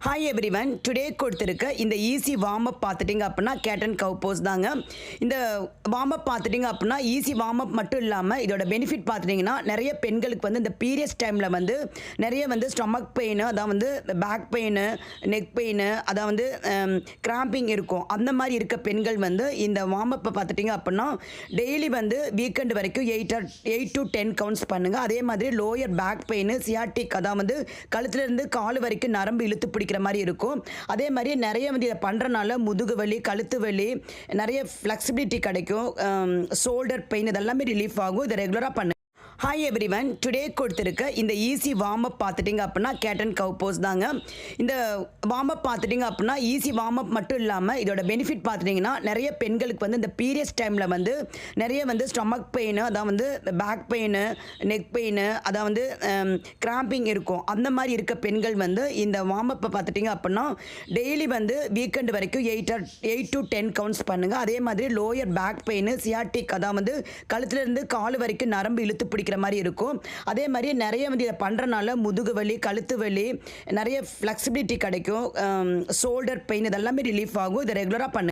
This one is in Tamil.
ஹாய் எவ்ரிவன் டுடே கொடுத்துருக்க இந்த ஈஸி வார்ம் அப் பார்த்துட்டிங்க அப்படின்னா கேட் அண்ட் கவ் போஸ் தாங்க. இந்த வார்ம் அப் பார்த்துட்டிங்க அப்படின்னா ஈஸி வார்ம் அப் மட்டும் இல்லாமல் இதோட பெனிஃபிட் பார்த்துட்டிங்கன்னா நிறைய பெண்களுக்கு வந்து இந்த பீரியட்ஸ் டைமில் வந்து நிறைய வந்து ஸ்டொமக் பெயின் அதான் வந்து பேக் பெயின் நெக் பெயின் அதான் வந்து கிராம்பிங் இருக்கும். அந்த மாதிரி இருக்க பெண்கள் வந்து இந்த வார்ம் அப்பை பார்த்துட்டிங்க அப்படின்னா டெய்லி வந்து வீக்கெண்ட் வரைக்கும் eight eight to ten counts பண்ணுங்கள் அதே மாதிரி லோயர் பேக் பெயின் சியாட்டிக் அதான் வந்து கழுத்துலேருந்து கால் வரைக்கும் நரம்பு இழுத்து பிடிக்கிற மாதிரி இருக்கும். அதே மாதிரி நிறைய வந்து இதை பண்ணுறனால முதுகு வலி கழுத்து வலி நிறைய ஃப்ளெக்சிபிலிட்டி கிடைக்கும். ஷோல்டர் பெயின் இதெல்லாமே ரிலீஃப் ஆகும். இதை ரெகுலராக பண்ணு ஹாய் எவ்ரி ஒன் டுடே கொடுத்துருக்க இந்த ஈஸி வார்ம் அப் பார்த்துட்டிங்க அப்படின்னா கேட் அண்ட் கவ் போஸ் தாங்க. இந்த வார்ம் அப் பார்த்துட்டிங்க அப்படின்னா ஈஸி வார்ம் அப் மட்டும் இல்லாமல் இதோட பெனிஃபிட் பார்த்துட்டிங்கன்னா நிறைய பெண்களுக்கு வந்து இந்த பீரியட்ஸ் டைமில் வந்து நிறைய வந்து ஸ்டொமக் பெயின் அதான் வந்து பேக் பெயின் நெக் பெயின் அதான் வந்து கிராம்பிங் இருக்கும். அந்த மாதிரி இருக்க பெண்கள் வந்து இந்த வார்ம் அப்பை பார்த்துட்டிங்க அப்படின்னா டெய்லி வந்து வீக்கெண்டு வரைக்கும் eight eight to ten counts பண்ணுங்கள் அதே மாதிரி லோயர் பேக் பெயின் சியாட்டிக் அதான் வந்து கழுத்துலேருந்து கால் வரைக்கும் நரம்பு இழுத்து அடிக்கிற மாதிரி இருக்கும். அதே மாதிரி நிறைய வந்து இதை பண்ணுறனால முதுகு வலி கழுத்து வலி நிறைய ஃப்ளெக்சிபிலிட்டி கிடைக்கும். ஷோல்டர் பெயின் இதெல்லாமே ரிலீஃப் ஆகும். இதை ரெகுலராக பண்ணு